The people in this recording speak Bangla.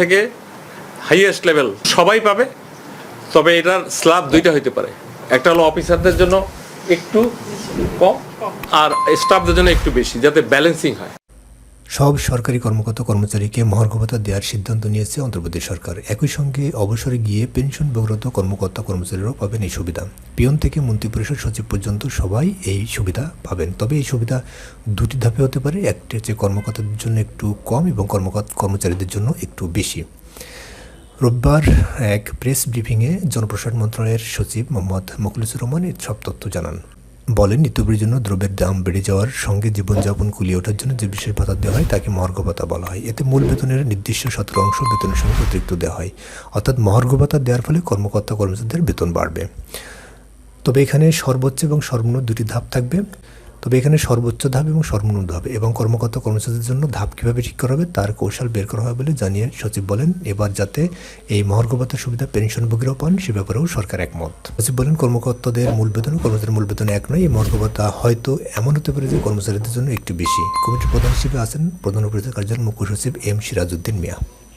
থেকে হাইয়েস্ট লেভেল সবাই পাবে, তবে এটার স্ল্যাব দুইটা হইতে পারে। একটা হলো অফিসারদের জন্য একটু কম, আর স্টাফদের জন্য একটু বেশি, যাতে ব্যালেন্সিং হয়। সব সরকারি কর্মকর্তা কর্মচারীকে মহার্ঘ ভাতা দেওয়ার সিদ্ধান্ত নিয়েছে অন্ধ্রপ্রদেশ সরকার। একই সঙ্গে অবসরে গিয়ে পেনশন বগ্রত কর্মকর্তা কর্মচারীরাও পাবেন এই সুবিধা। পিয়ন থেকে মন্ত্রিপরিষদ সচিব পর্যন্ত সবাই এই সুবিধা পাবেন। তবে এই সুবিধা দুটি ধাপে হতে পারে, একটি হচ্ছে কর্মকর্তাদের জন্য একটু কম এবং কর্মকর্তা কর্মচারীদের জন্য একটু বেশি। রোববার এক প্রেস ব্রিফিংয়ে জনপ্রশাসন মন্ত্রণালয়ের সচিব মোহাম্মদ মখলিসুর রহমান সব তথ্য জানান। বলেন নিত্যপ্রয়োজনীয় জন্য দ্রব্যের দাম বেড়ে যাওয়ার সঙ্গে জীবনযাপন কুলিয়ে ওঠার জন্য যে বিশেষ ভাতা দেওয়া হয়, তাকে মহর্ঘ ভাতা বলা হয়। এতে মূল বেতনের নির্দিষ্ট সতেরো অংশ বেতনের সঙ্গে অতিরিক্ত দেওয়া হয়। অর্থাৎ মহর্ঘ ভাতা দেওয়ার ফলে কর্মকর্তা কর্মচারীদের বেতন বাড়বে। তবে এখানে সর্বোচ্চ এবং সর্বনিম্ন দুটি ধাপ থাকবে। তবে এখানে সর্বোচ্চ ধাপ এবং সর্বনিম্ন ধাপ এবং কর্মকর্তা কর্মচারীদের জন্য ধাপ কীভাবে ঠিক করা হবে তার কৌশল বের করা হবে বলে জানিয়ে সচিব বলেন, এবার যাতে এই মহার্ঘ ভাতার সুবিধা পেনশনভোগীরাও পান, সে ব্যাপারেও সরকার একমত। সচিব বলেন, কর্মকর্তাদের মূল বেতন কর্মচারীর মূল বেতন এক নয়, এই মহার্ঘ ভাতা হয়তো এমন হতে পারে যে কর্মচারীদের জন্য একটু বেশি। কমিটির প্রধান হিসেবে আছেন প্রধান উপদেষ্টা কার্যালয়ের মুখ্য সচিব এম সিরাজউদ্দিন মিয়া।